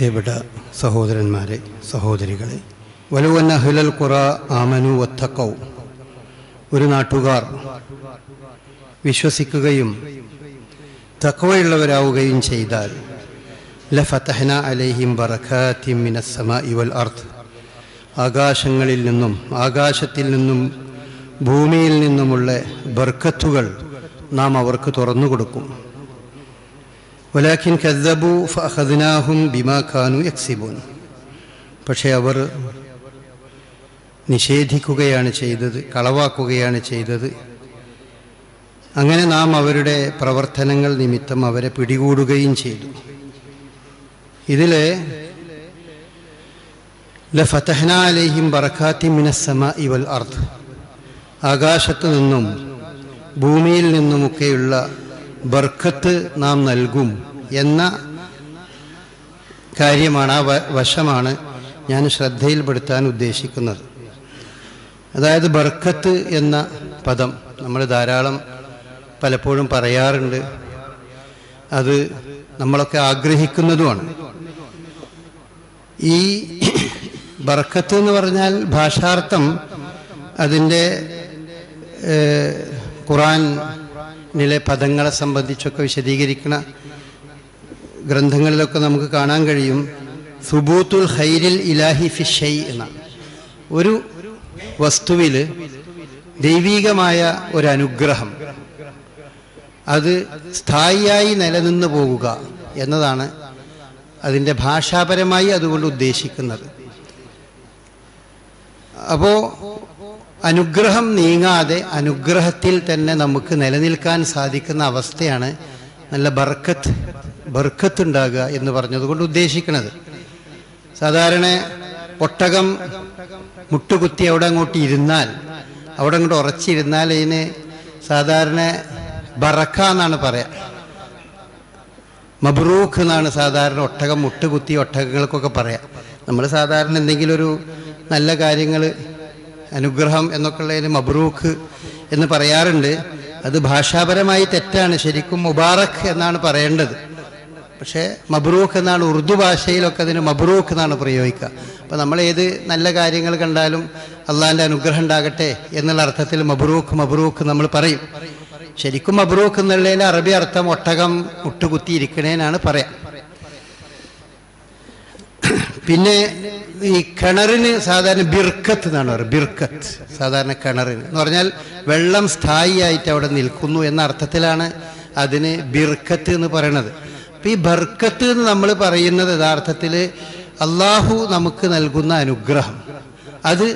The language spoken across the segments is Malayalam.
പ്രിയപ്പെട്ട സഹോദരന്മാരെ സഹോദരികളെ വലുവന്ന ഹിലൽ ഖുറ ആമനു വത്തക്കൗ ഒരു നാട്ടുകാർ വിശ്വസിക്കുകയും തക്കവയുള്ളവരാവുകയും ചെയ്താൽ ലഫത്തഹന അലൈഹിം ബറഖാത്തിൻ മിനസ് ഇവൽ വൽ അർദ്. ആകാശങ്ങളിൽ നിന്നും ആകാശത്തിൽ നിന്നും ഭൂമിയിൽ നിന്നുമുള്ള ബർക്കത്തുകൾ നാം അവർക്ക് തുറന്നു കൊടുക്കും വലാഖിൻ كذبوا فاخذناهم بما كانوا يكسبون. പക്ഷേ അവർ നിഷേധിക്കുകയാണ് ചെയ്തത് കളവാക്കുകയാണ് ചെയ്തത്. അങ്ങനെ നാം അവരുടെ പ്രവർത്തനങ്ങൾ നിമിത്തം അവരെ പിടികൂടുകയും ചെയ്തു. ഇതിൽ ലഫതഹ്ന അലൈഹിം ബറക്കാത്തി മിനസ്സമ ഇവൽ അർത്ഥ് ആകാശത്തു നിന്നും ഭൂമിയിൽ നിന്നുമൊക്കെയുള്ള ബർക്കത്ത് നാം നൽകും എന്ന കാര്യമാണ് ആ വശമാണ് ഞാൻ ശ്രദ്ധയിൽപ്പെടുത്താൻ ഉദ്ദേശിക്കുന്നത്. അതായത് ബർക്കത്ത് എന്ന പദം നമ്മൾ ധാരാളം പലപ്പോഴും പറയാറുണ്ട്. അത് നമ്മളൊക്കെ ആഗ്രഹിക്കുന്നതുമാണ്. ഈ ബർക്കത്ത് എന്ന് പറഞ്ഞാൽ ഭാഷാർത്ഥം അതിന്റെ ഏഹ്, ഖുറാനിലെ പദങ്ങളെ സംബന്ധിച്ചൊക്കെ വിശദീകരിക്കുന്ന ഗ്രന്ഥങ്ങളിലൊക്കെ നമുക്ക് കാണാൻ കഴിയും. സുബൂത്തുൽ ഹൈരിൽ ഇലാഹി ഫിഷൈ എന്ന ഒരു വസ്തുവിൽ ദൈവീകമായ ഒരു അനുഗ്രഹം അത് സ്ഥായിയായി നിലനിന്ന് പോവുക എന്നതാണ് അതിന്റെ ഭാഷാപരമായി അതുകൊണ്ട് ഉദ്ദേശിക്കുന്നത്. അപ്പോൾ അനുഗ്രഹം നീങ്ങാതെ അനുഗ്രഹത്തിൽ തന്നെ നമുക്ക് നിലനിൽക്കാൻ സാധിക്കുന്ന അവസ്ഥയാണ് നല്ല ബർക്കത്ത് ബർക്കത്ത് ഉണ്ടാകുക എന്ന് പറഞ്ഞതുകൊണ്ട് ഉദ്ദേശിക്കുന്നത്. സാധാരണ ഒട്ടകം മുട്ടുകുത്തി അവിടെ അങ്ങോട്ട് ഇരുന്നാൽ അവിടെ അങ്ങോട്ട് ഉറച്ചിരുന്നാൽ അതിന് സാധാരണ ബറക്ക എന്നാണ് പറയാ. മബ്രൂഖ് എന്നാണ് സാധാരണ ഒട്ടകം മുട്ടുകുത്തി ഒട്ടകങ്ങൾക്കൊക്കെ പറയാം. നമ്മൾ സാധാരണ എന്തെങ്കിലും ഒരു നല്ല കാര്യങ്ങൾ അനുഗ്രഹം എന്നൊക്കെയുള്ളതിന് മബ്രൂഖ് എന്ന് പറയാറുണ്ട്. അത് ഭാഷാപരമായി തെറ്റാണ്. ശരിക്കും മുബാറക് എന്നാണ് പറയേണ്ടത്. പക്ഷേ മബ്രൂഖ് എന്നാണ് ഉറുദു ഭാഷയിലൊക്കെ അതിന് മബ്രൂഖ് എന്നാണ് പ്രയോഗിക്കുക. അപ്പോൾ നമ്മൾ ഏത് നല്ല കാര്യങ്ങൾ കണ്ടാലും അള്ളാഹിന്റെ അനുഗ്രഹം ഉണ്ടാകട്ടെ എന്നുള്ള അർത്ഥത്തിൽ മബ്രൂഖ് മബ്രൂഖ് നമ്മൾ പറയും. ശരിക്കും മബ്രൂഖ് എന്നുള്ളതിന്റെ അറബി അർത്ഥം ഒട്ടകം മുട്ടുകുത്തിയിരിക്കണേനാണ് പറയാം. പിന്നെ ഈ കിണറിന് സാധാരണ ബിർക്കത്ത് എന്നാണ് പറയുക. ബിർക്കത്ത് സാധാരണ കിണറിന്. എന്ന് പറഞ്ഞാൽ വെള്ളം സ്ഥായിയായിട്ട് അവിടെ നിൽക്കുന്നു എന്ന അർത്ഥത്തിലാണ് അതിന് ബിർക്കത്ത് എന്ന് പറയണത്. അപ്പം ഈ ബർക്കത്ത് എന്ന് നമ്മൾ പറയുന്നത് യഥാർത്ഥത്തിൽ അള്ളാഹു നമുക്ക് നൽകുന്ന അനുഗ്രഹം. അത്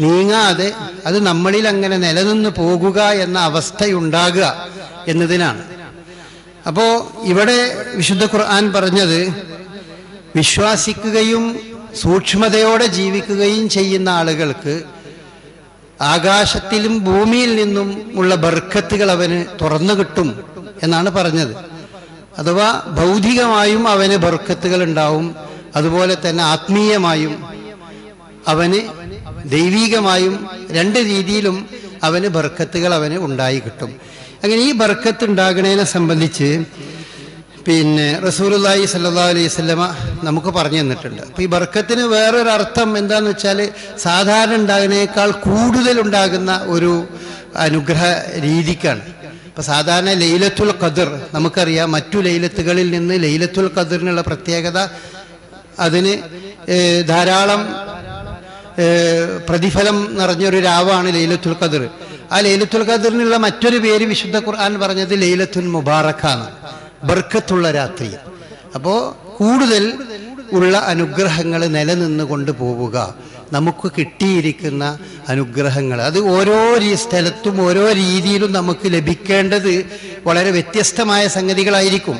നീങ്ങാതെ അത് നമ്മളിൽ അങ്ങനെ നിലനിന്ന് പോകുക എന്ന അവസ്ഥയുണ്ടാകുക എന്നതിനാണ്. അപ്പോൾ ഇവിടെ വിശുദ്ധ ഖുർആൻ പറഞ്ഞത് വിശ്വാസിക്കുകയും സൂക്ഷ്മതയോടെ ജീവിക്കുകയും ചെയ്യുന്ന ആളുകൾക്ക് ആകാശത്തിലും ഭൂമിയിൽ നിന്നും ഉള്ള ബർക്കത്തുകൾ അവന് തുറന്നു കിട്ടും എന്നാണ് പറഞ്ഞത്. അഥവാ ഭൗതികമായും അവന് ബർക്കത്തുകൾ ഉണ്ടാവും. അതുപോലെ തന്നെ ആത്മീയമായും അവന് ദൈവീകമായും രണ്ട് രീതിയിലും അവന് ബർക്കത്തുകൾ അവന് ഉണ്ടായി കിട്ടും. അങ്ങനെ ഈ ബർക്കത്ത് ഉണ്ടാകുന്നതിനെ സംബന്ധിച്ച് പിന്നെ റസൂലുല്ലാഹി സല്ലാ അലൈഹി സ്വല്ലമ നമുക്ക് പറഞ്ഞു തന്നിട്ടുണ്ട്. അപ്പോൾ ഈ ബർക്കത്തിന് വേറൊരു അർത്ഥം എന്താന്ന് വെച്ചാൽ സാധാരണ ഉണ്ടാകുന്നതിനേക്കാൾ കൂടുതൽ ഉണ്ടാകുന്ന ഒരു അനുഗ്രഹ രീതിക്കാണ്. ഇപ്പം സാധാരണ ലൈലത്തുൽ ഖദർ നമുക്കറിയാം. മറ്റു ലൈലത്തുകളിൽ നിന്ന് ലൈലത്തുൽ ഖദറിനുള്ള പ്രത്യേകത അതിന് ധാരാളം പ്രതിഫലം നിറഞ്ഞൊരു രാവാണ് ലൈലത്തുൽ ഖദർ. ആ ലൈലത്തുൽ ഖദറിനുള്ള മറ്റൊരു പേര് വിശുദ്ധ ഖുർആൻ പറഞ്ഞത് ലൈലത്തുൽ മുബാറക്കാണ്. ബർക്കത്തുള്ള രാത്രി. അപ്പോൾ കൂടുതൽ ഉള്ള അനുഗ്രഹങ്ങൾ നിലനിന്ന് കൊണ്ട് പോവുക. നമുക്ക് കിട്ടിയിരിക്കുന്ന അനുഗ്രഹങ്ങൾ. അത് ഓരോ സ്ഥലത്തും ഓരോ രീതിയിലും നമുക്ക് ലഭിക്കേണ്ടത് വളരെ വ്യത്യസ്തമായ സംഗതികളായിരിക്കും.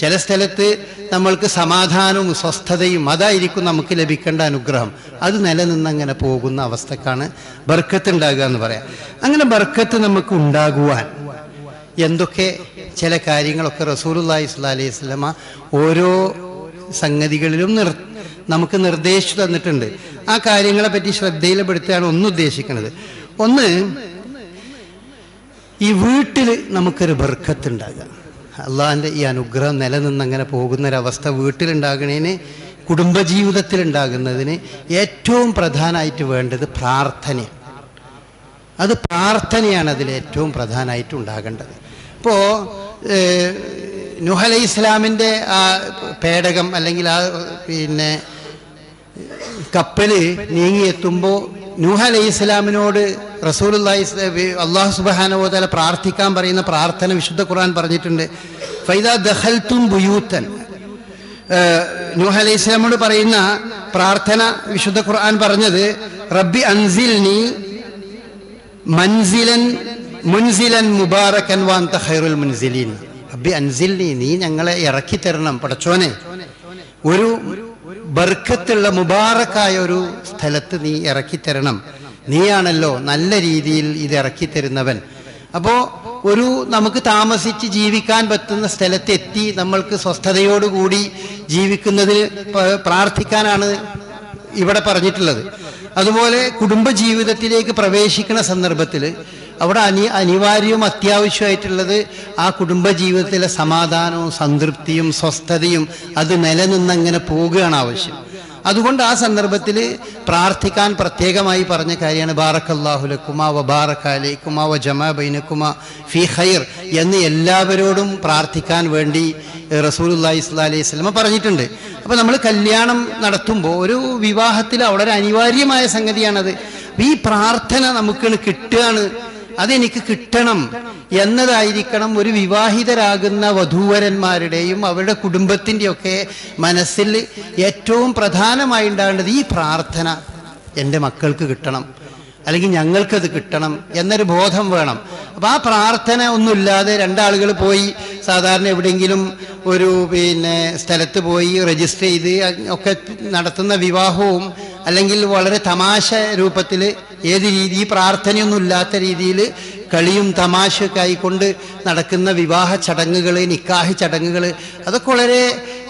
ചില സ്ഥലത്ത് നമ്മൾക്ക് സമാധാനവും സ്വസ്ഥതയും അതായിരിക്കും നമുക്ക് ലഭിക്കേണ്ട അനുഗ്രഹം. അത് നിലനിന്നങ്ങനെ പോകുന്ന അവസ്ഥക്കാണ് ബർക്കത്ത് ഉണ്ടാകുക എന്ന് പറയാം. അങ്ങനെ ബർക്കത്ത് നമുക്ക് ഉണ്ടാകുവാൻ എന്തൊക്കെ ചില കാര്യങ്ങളൊക്കെ റസൂലുല്ലാഹി സ്വല്ലാ അലൈഹി സ്വലമ ഓരോ സംഗതികളിലും നിർ നമുക്ക് നിർദ്ദേശിച്ചു തന്നിട്ടുണ്ട്. ആ കാര്യങ്ങളെ പറ്റി ശ്രദ്ധയിൽപ്പെടുത്തുകയാണ് ഒന്ന് ഉദ്ദേശിക്കുന്നത്. ഒന്ന് ഈ വീട്ടിൽ നമുക്കൊരു ബർക്കത്ത് അള്ളാഹിന്റെ ഈ അനുഗ്രഹം നിലനിന്നങ്ങനെ പോകുന്നൊരവസ്ഥ വീട്ടിലുണ്ടാകണേന് കുടുംബജീവിതത്തിലുണ്ടാകുന്നതിന് ഏറ്റവും പ്രധാനമായിട്ട് വേണ്ടത് പ്രാർത്ഥനയാണ്. അത് പ്രാർത്ഥനയാണ് അതിൽ ഏറ്റവും പ്രധാനമായിട്ട് ഉണ്ടാകേണ്ടത്. ഇപ്പോൾ നുഹലൈ ഇസ്ലാമിന്റെ ആ പേടകം അല്ലെങ്കിൽ ആ പിന്നെ കപ്പൽ നീങ്ങിയെത്തുമ്പോൾ നൂഹ അലൈഹി ഇസ്ലാമിനോട് റസൂൽ അള്ളാഹു സുബാനുബോധല പ്രാർത്ഥിക്കാൻ പറയുന്ന പ്രാർത്ഥന വിശുദ്ധ ഖുർആൻ പറഞ്ഞിട്ടുണ്ട്. ഫൈദ ദഹൽത്തും ബുയൂത്തൻ. നൂഹ അലൈഹി ഇസ്ലാമോട് പറയുന്ന പ്രാർത്ഥന വിശുദ്ധ ഖുർആൻ പറഞ്ഞത് റബ്ബി അൻസിൽ നീ മൻസിലൻ മുൻസിലൻ മുബാറക്കൻ വാന്ത ഖൈറുൽ മുൻസിലീൻ. അബി അൻസിലി നീ ഞങ്ങളെ ഇറക്കി തരണം. പടച്ചോനെ ഒരു ബർക്കത്തുള്ള മുബാറക്കായ ഒരു സ്ഥലത്ത് നീ ഇറക്കി തരണം. നീയാണല്ലോ നല്ല രീതിയിൽ ഇത് ഇറക്കി തരുന്നവൻ. അപ്പോൾ ഒരു നമുക്ക് താമസിച്ച് ജീവിക്കാൻ പറ്റുന്ന സ്ഥലത്തെത്തി നമ്മൾക്ക് സ്വസ്ഥതയോടുകൂടി ജീവിക്കുന്നതിൽ പ്രാർത്ഥിക്കാനാണ് ഇവിടെ പറഞ്ഞിട്ടുള്ളത്. അതുപോലെ കുടുംബ ജീവിതത്തിലേക്ക് പ്രവേശിക്കുന്ന സന്ദർഭത്തിൽ അവിടെ അനി അനിവാര്യവും അത്യാവശ്യമായിട്ടുള്ളത് ആ കുടുംബ ജീവിതത്തിലെ സമാധാനവും സംതൃപ്തിയും സ്വസ്ഥതയും അത് നിലനിന്നങ്ങനെ പോകുകയാണ് ആവശ്യം. അതുകൊണ്ട് ആ സന്ദർഭത്തിൽ പ്രാർത്ഥിക്കാൻ പ്രത്യേകമായി പറഞ്ഞ കാര്യമാണ് ബാറക്കല്ലാഹുലക്കുമാ വ ബാറക്കാലേക്കുമാ വ ജമാ ബൈനക്കുമാ ഫി ഖൈർ എന്ന് എല്ലാവരോടും പ്രാർത്ഥിക്കാൻ വേണ്ടി റസൂലുല്ലാഹി സ്വല്ലാ അലൈഹി സ്വലമ പറഞ്ഞിട്ടുണ്ട്. അപ്പോൾ നമ്മൾ കല്യാണം നടത്തുമ്പോൾ ഒരു വിവാഹത്തിൽ അവിടെ ഒരു അനിവാര്യമായ സംഗതിയാണത്. ഈ പ്രാർത്ഥന നമുക്ക് കിട്ടുകയാണ് അതെനിക്ക് കിട്ടണം എന്നതായിരിക്കണം ഒരു വിവാഹിതരാകുന്ന വധൂവരന്മാരുടെയും അവരുടെ കുടുംബത്തിന്റെയൊക്കെ മനസ്സിൽ ഏറ്റവും പ്രധാനമായി ഉണ്ടാകേണ്ടത് ഈ പ്രാർത്ഥന എന്റെ മക്കൾക്ക് കിട്ടണം അല്ലെങ്കിൽ ഞങ്ങൾക്കത് കിട്ടണം എന്നൊരു ബോധം വേണം. അപ്പം ആ പ്രാർത്ഥന ഒന്നുമില്ലാതെ രണ്ടാളുകൾ പോയി സാധാരണ എവിടെയെങ്കിലും ഒരു പിന്നെ സ്ഥലത്ത് പോയി രജിസ്റ്റർ ചെയ്ത് ഒക്കെ നടത്തുന്ന വിവാഹവും അല്ലെങ്കിൽ വളരെ തമാശ രൂപത്തിൽ ഏത് രീതി പ്രാർത്ഥനയൊന്നും ഇല്ലാത്ത രീതിയിൽ കളിയും തമാശയൊക്കെ ആയിക്കൊണ്ട് നടക്കുന്ന വിവാഹ ചടങ്ങുകൾ നിക്കാഹ് ചടങ്ങുകൾ അതൊക്കെ വളരെ